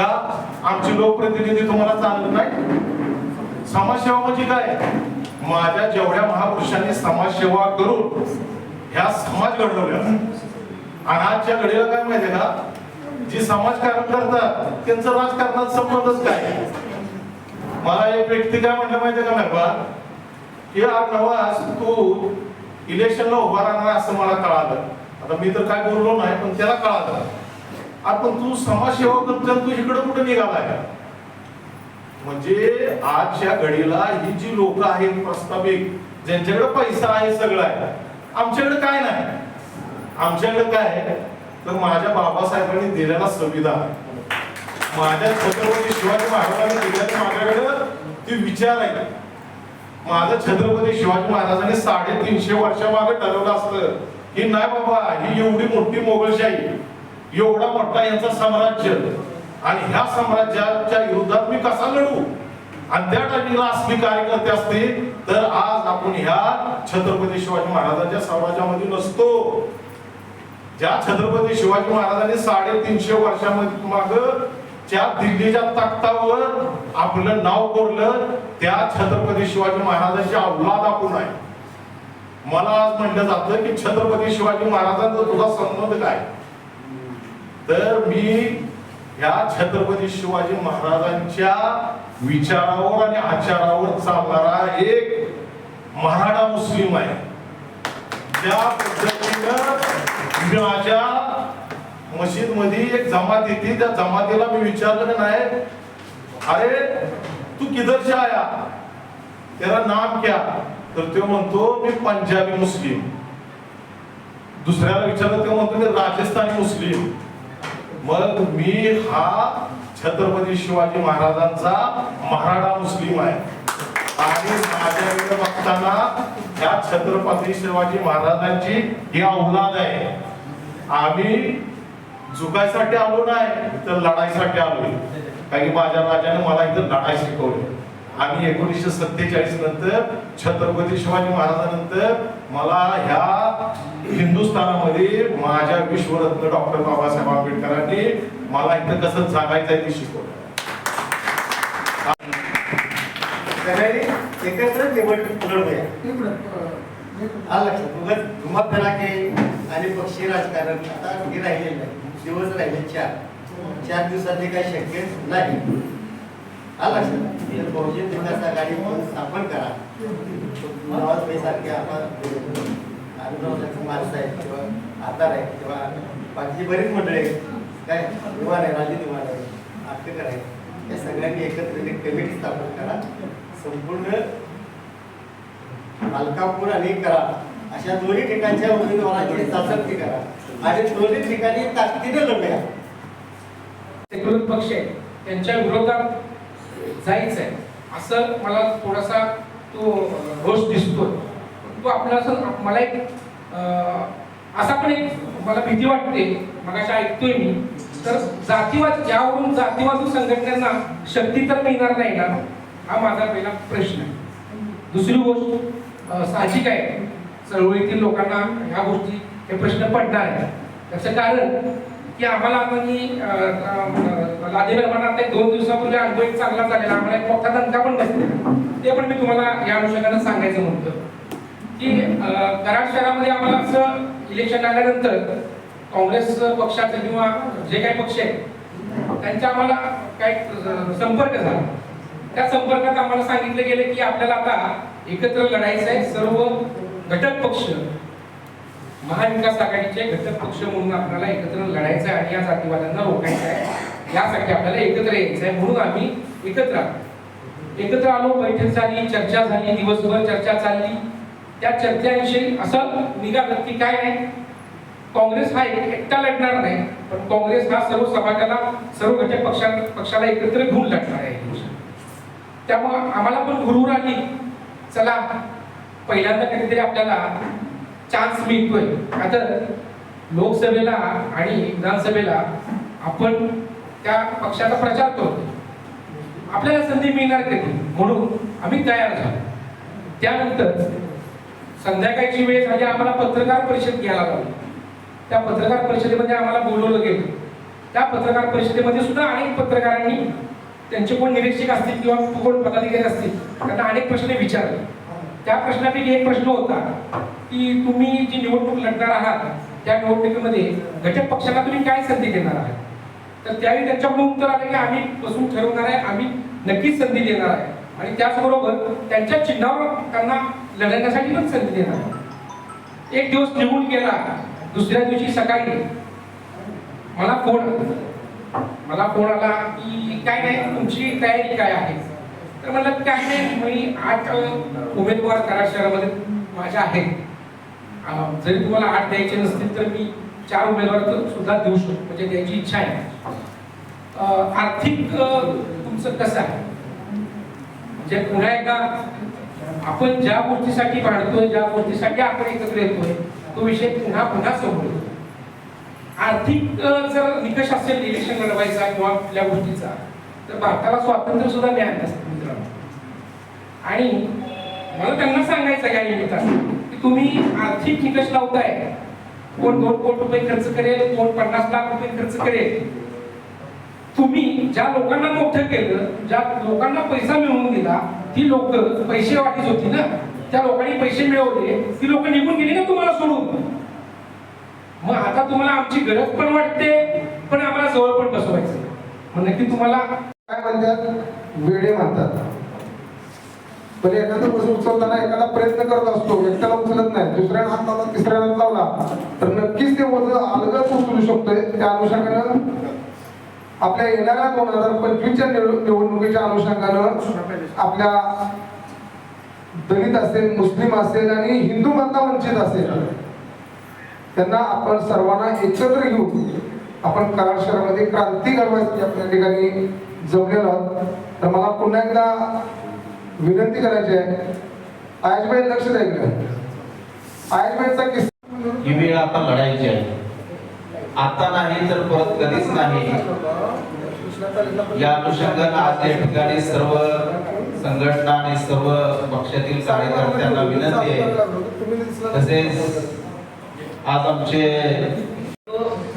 का? आमची लोकप्रतिनिधी तुम्हाला चालत नाही समाजसेवा म्हणजे काय? माझ्या जेवढ्या महापुरुषांनी समाजसेवा करून ह्या समाज घडवल्या आणि आजच्या घडीला काय माहितीये का? जी समाजकारण करतात त्यांचं राजकारणात संबंधच काय? मला एक व्यक्ती काय म्हटलं माहितीये का मेहरबान? की आज नवाज तू इलेक्शनला उभा राहणार असं मला कळालं. आता मी तर काय बोललो नाही पण त्याला कळालं. आपण तू समाजसेवा करतो तू इकडं कुठं निघालाय? म्हणजे आजच्या घडीला ही जी लोक आहेत प्रस्ताविक ज्यांच्याकडे पैसा आहे सगळं आहे आमच्याकडे काय नाही? आमच्याकडे काय आहे? तर माझ्या बाबासाहेबांनी दिलेला संविधान. माझ्या छत्रपती शिवाजी महाराजांनी दिलेला माझ्याकडे ती विचार आहे. माझं छत्रपती शिवाजी महाराजांनी साडेतीनशे वर्षामागे ठरवलं असतं की नाही बाबा ही एवढी मोठी मोगलशाही एवढा मोठा यांचा साम्राज्य. आणि ह्या साम्राज्याच्या विरोधात मी कसा लढू? आणि त्या टायमिंगला असली कार्यकर्ते असते तर आज आपण ह्या छत्रपती शिवाजी महाराजांच्या साम्राज्यामध्ये नसतो. ज्या छत्रपती शिवाजी महाराजांनी साडेतीनशे वर्षामध्ये माग ज्या दिल्लीच्या तख्तावर आपलं नाव कोरलं त्या छत्रपती शिवाजी महाराजांची अवलाद आपण आहे. मला आज म्हटलं जातं की छत्रपती शिवाजी महाराजांचा तुझा संबंध काय? तर मी ह्या छत्रपती शिवाजी महाराजांच्या विचारावर आणि आचारावर चालणारा एक मराठा मुस्लिम आहे. त्या पद्धतीनं माझ्या मशीदमध्ये एक जमात येते त्या जमातीला मी विचारलं नाही अरे तू किदरशी आया? त्याला नाम क्या? तर तो म्हणतो मी पंजाबी मुस्लिम. दुसऱ्याला विचारलं ते म्हणतो मी राजस्थानी मुस्लिम. मग मी हा छत्रपती शिवाजी महाराजांचा मराठा मुस्लिम आहे. आणि माझ्याकडे बघताना या छत्रपती शिवाजी महाराजांची ही अवलाद आहे. आम्ही झुकायसाठी आलो नाही तर लढाईसाठी आलोय. कारण की माझ्या राजाने मला इथं लढाई शिकवली. आम्ही एकोणीसशे सत्तेचाळीस नंतर छत्रपती शिवाजी महाराजांनंतर मला ह्या हिंदुस्थानामध्ये माझ्या विश्वरत्न डॉक्टर बाबासाहेब आंबेडकरांनी मला इथं कसं जागायचं आहे ते शिकवलं. एकत्र निवडणूक लढवूया आलं आणि पक्षी राजकारण. आता हे राहिलेलं नाही. दिवस राहिले चार. चार दिवसात ते काही शक्य नाही. आला लक्षात तर बहुजन विकास आघाडी म्हणून स्थापन करा. नवाज सारखे आपण अनुभव माणसं आहेत किंवा आधार आहेत किंवा बाकीची बरीच मंडळी आहेत. काय? दिवाण आहे राजे दिवाण आहे आटकर आहे. या सगळ्यांनी एकत्र कमिटी स्थापन करा. संपूर्ण मालकापूर आणि करा. अशा दोन्ही ठिकाणच्या उमेदवारांची चाचणी करा. आणि दोन्ही ठिकाणी ताकदीने लढूया. सेक्युलर पक्ष आहे. त्यांच्या विरोधात जायचं आहे असं मला थोडासा तो रोष दिसतो तो आपला असं मला एक असा पण एक मला भीती वाटते. मगाशी ऐकतोय मी. तर जातीवाद यावरून जातीवादी संघटनांना शक्ती तर मिळणार नाही ना? हा माझा पहिला प्रश्न आहे. दुसरी गोष्ट साहजिक आहे. चळवळीतील लोकांना ह्या गोष्टी हे प्रश्न पडणार आहे त्याचं कारण की आम्हाला आता मी लादेवर म्हणा एक दोन दिवसापूर्वी अनुभव एक चांगला झालेला आम्हाला एक मोठा धंदा पण बसलेला ते पण मी तुम्हाला या अनुषंगानं सांगायचं म्हणतो की कराड शहरामध्ये आम्हाला असं इलेक्शन आल्यानंतर काँग्रेस पक्षाचे किंवा जे काही पक्ष आहेत त्यांचा आम्हाला काही संपर्क झाला. त्या संपर्कात आम्हाला सांगितलं गेलं की आपल्याला आता एकत्र लढायचं आहे सर्व घटक पक्ष महाविकास आघाडीचे घटक पक्ष म्हणून आपल्याला एकत्र लढायचं आहे आणि या जातीवाद्यांना रोखायचं आहे. यासाठी आपल्याला एकत्र यायचं आहे. म्हणून आम्ही एकत्र आलो. एकत्र आलो बैठक झाली चर्चा झाली दिवसभर चर्चा चालली. त्या चर्चेविषयी असं निघालं की काय आहे काँग्रेस हा एक- एकटा लढणार नाही पण काँग्रेस हा सर्व समाजाला सर्व घटक पक्षा पक्षाला एकत्र घेऊन लढणार आहे. त्यामुळं आम्हाला पण गुरुवर आली. चला पहिल्यांदा कधीतरी आपल्याला चान्स मिळतोय. आता लोकसभेला आणि विधानसभेला आपण त्या पक्षाचा प्रचार करतो आपल्याला संधी मिळणार कधी म्हणून आम्ही तयार झालो. त्यानंतर संध्याकाळची वेळ झाली आम्हाला पत्रकार परिषद घ्यायला लागली. त्या पत्रकार परिषदेमध्ये आम्हाला बोलवलं गेलं. त्या पत्रकार परिषदेमध्ये सुद्धा अनेक पत्रकारांनी त्यांचे कोण निरीक्षक असतील किंवा कोण पदाधिकारी असतील त्यांना अनेक प्रश्न विचारले. त्या प्रश्नापैकी एक प्रश्न होता की तुम्ही जी निवडणूक लढणार आहात त्या निवडणुकीमध्ये घटक पक्षाला तुम्ही काय संधी देणार आहात? तर त्यावेळी त्यांच्याकडून उत्तर आलं की आम्ही बसून ठरवणार आहे आम्ही नक्कीच संधी देणार आहे. आणि त्याचबरोबर त्यांच्या चिन्हावर त्यांना लढण्यासाठी पण संधी देणार आहे एक दिवस निघून गेला दुसऱ्या दिवशी सकाळी मला फोन आला. मला फोन आला की काय नाही तुमची तयारी काय आहे? तर म्हणलं काय नाही मी आठ उमेदवार कराड शहरामध्ये माझ्या आहेत. जरी तुम्हाला आठ द्यायचे नसतील तर मी चार उमेदवार तर सुद्धा देऊ शकतो म्हणजे द्यायची इच्छा आहे. आर्थिक तुमचं कसं आहे? म्हणजे पुन्हा एकदा आपण ज्या गोष्टीसाठी भांडतोय ज्या गोष्टीसाठी आपण एकत्र येतोय तो विषय पुन्हा पुन्हा समोर येतो. आर्थिक जर निकष असेल इलेक्शन लढवायचा किंवा कुठल्या गोष्टीचा तर भारताला स्वातंत्र्य सुद्धा मिळालं असतं मित्रांनो. आणि मला त्यांना सांगायचं आहे या निमित्तानं की तुम्ही आर्थिक निकष लावताय. कोण दोन कोटी रुपये खर्च करेल कोण पन्नास लाख रुपये खर्च करेल. तुम्ही ज्या लोकांना मोठं केलं ज्या लोकांना पैसा मिळवून दिला ती लोक पैसे वाटीच होती ना? त्या लोकांनी पैसे मिळवले ती लोक निघून गेली ना तुम्हाला सोडून? मग आता तुम्हाला आमची गरज पण वाटते पण आम्हाला जवळ पण बसवायचं म्हणजे की तुम्हाला काय म्हणतात वेडे म्हणतात. पण एखादं बसून उचलताना एखादा प्रयत्न करत असतो एकट्याला उचलत नाही दुसऱ्या हात लावला तिसऱ्याने हात लावला तर नक्कीच ते वजन अलगच उचलू शकतोय. त्या अनुषंगानं आपल्या येणाऱ्या दोन हजार पंचवीसच्या निवडणुकीच्या अनुषंगानं आपल्या दलित असेल मुस्लिम असेल आणि हिंदू मधला वंचित असेल त्यांना आपण सर्वांना एकत्र घेऊन आपण कराड शहरामध्ये क्रांती घडवायची आपल्या ठिकाणी जमलेलो. आहोत तर मला पुन्हा एकदा विनंती करायची आहे. आयशबाई लक्ष द्यायचं आयशबाईचा किस्सा ही वेळ आता लढायची आहे. आता नाही तर परत कधीच नाही. या अनुषंगानं आज या ठिकाणी सर्व संघटना आणि सर्व पक्षातील कार्यकर्त्यांना विनंती आहे. तसेच आज आमचे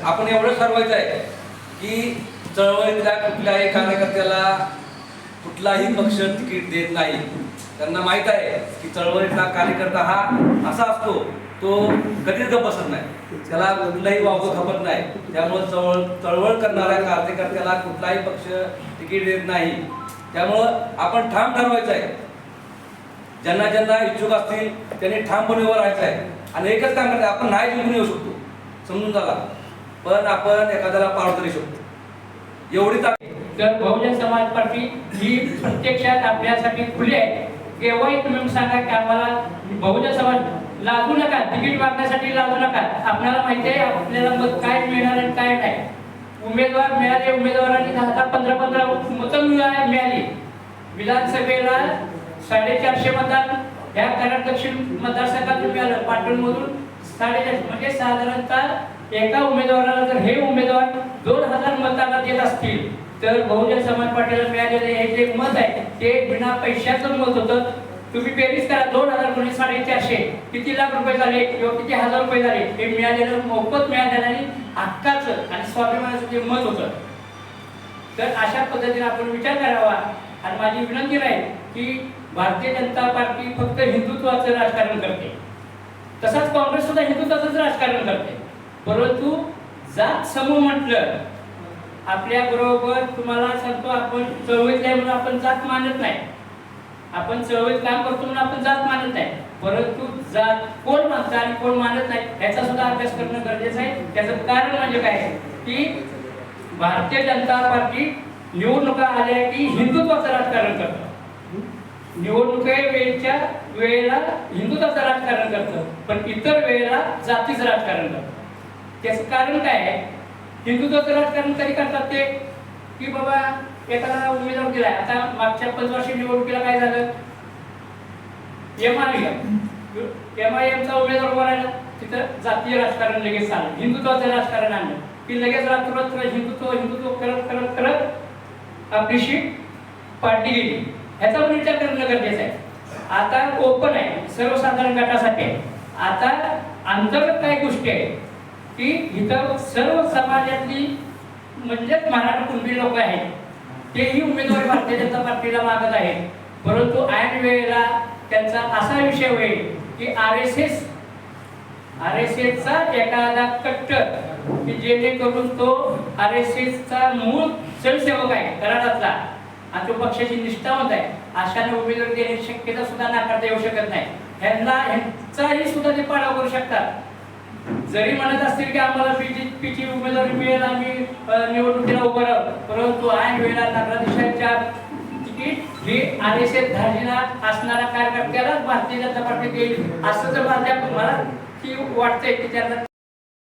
आपण एवढं ठरवायचं आहे की चळवळीतल्या कुठल्याही कार्यकर्त्याला कुठलाही पक्ष तिकीट देत नाही त्यांना माहीत आहे की चळवळीतला कार्यकर्ता हा असा असतो तो कधीच गप्प बसत नाही. त्याला कुठलाही वावगं खपत नाही. त्यामुळं चळवळ चळवळ करणाऱ्या कार्यकर्त्याला कुठलाही पक्ष तिकीट देत नाही. त्यामुळं आपण ठाम ठरवायचं आहे. ज्यांना ज्यांना इच्छुक असतील त्यांनी ठामपणे उभं राहायचं आहे. आणि एकच काम करायचं आपण नाही जिंकून येऊ शकतो. समजून झाला पण आपण एखाद्याला पार तरी शकतो. एवढी तर बहुजन समाज पार्टी ही प्रत्यक्षात आपल्यासाठी खुली आहे. केव्हाही तुम्ही सांगा की आम्हाला बहुजन समाज लागू नका तिकीट मागण्यासाठी लागू नका. आपल्याला माहिती आहे आपल्याला मग काय मिळणार आणि काय नाही. उमेदवार मिळाले उमेदवारांनी दहा दहा पंधरा पंधरा मतं मिळाली. विधानसभेला साडेचारशे मतदान या कराड दक्षिण मतदारसंघातून मिळालं. पाटणमधून साडेचारशे म्हणजे साधारणतः एका उमेदवाराला जर हे उमेदवार दोन हजार मतांना देत असतील तर बहुजन समाज पार्टीला मिळालेले हे जे मत आहे ते बिना पैशाचं मत होतं. तुम्ही बेरीज करा दोन हजार गुणिले साडेचारशे किती लाख रुपये झाले किंवा किती हजार रुपये झाले हे मिळालेलं मोफत मिळालेलं आणि हक्काचं आणि स्वाभिमानाचं जे मत होतं. तर अशा पद्धतीने आपण विचार करावा. आणि माझी विनंती राहील की भारतीय जनता पार्टी फक्त हिंदुत्वाचं राजकारण करते. तसाच काँग्रेस सुद्धा हिंदुत्वाचंच राजकारण करते. परंतु जात समूह म्हटलं आपल्या बरोबर तुम्हाला सांगतो आपण चळवळीत आहे म्हणून आपण जात मानत नाही. आपण चळवळीत काम करतो म्हणून आपण जात मानत नाही. परंतु जात कोण मानतं आणि कोण मानत नाही याचा सुद्धा अभ्यास करणं गरजेचं आहे. त्याचं कारण म्हणजे काय आहे? की भारतीय जनता पार्टी निवडणुका आल्या की हिंदुत्वाचं राजकारण करतं. निवडणुके वेळच्या वेळेला हिंदुत्वाचं राजकारण करतं पण इतर वेळेला जातीचं राजकारण करतं. त्याचं कारण काय आहे? हिंदुत्वाचं राजकारण कधी करतात ते. की बाबा एखादा उमेदवार दिलाय आता मागच्या पंचवर्षी निवडणुकीला काय झालं? एम आय एम आय एमचा उमेदवार उभा राहिला. तिथं जातीय राजकारण लगेच आलं हिंदुत्वाचं राजकारण आणलं. की लगेच रात्र हिंदुत्व हिंदुत्व करत करत करत आपलीशी शीट गेली. ह्याचा पण विचार करणं गरजेचं आहे. आता ओपन आहे. सर्वसाधारण गटासाठी आहे. आता अंतर्गत काही गोष्टी आहेत. की इथं सर्व समाजातली म्हणजेच मराठा कुणबी लोक आहेत तेही उमेदवारी भारतीय जनता पार्टीला मागत आहेत. परंतु ऐन वेळेला त्यांचा असा विषय होईल की R S S R S एसचा एखादा कट्टर की जेणेकरून तो आर एस एसचा मूळ स्वयंसेवक आहे कराडातला आणि तो पक्षाची निष्ठावंत आहे अशाने उमेदवारी देण्याची शक्यता सुद्धा नाकारता येऊ शकत नाही. ह्यांना ह्यांचाही सुद्धा ते पाडाव करू शकतात. जरी म्हणत असतील की आम्हाला पीची पीची उमेदवारी मिळेल आम्ही निवडणुकीला उभं राहू. परंतु ऐन वेळेला नगराधीशांच्या तिकीट ही आर एस एस धार्जिना असणाऱ्या कार्यकर्त्यालाच भारतीय जनता पार्टी देईल असं जर माझ्या मला की वाटतंय की त्यांना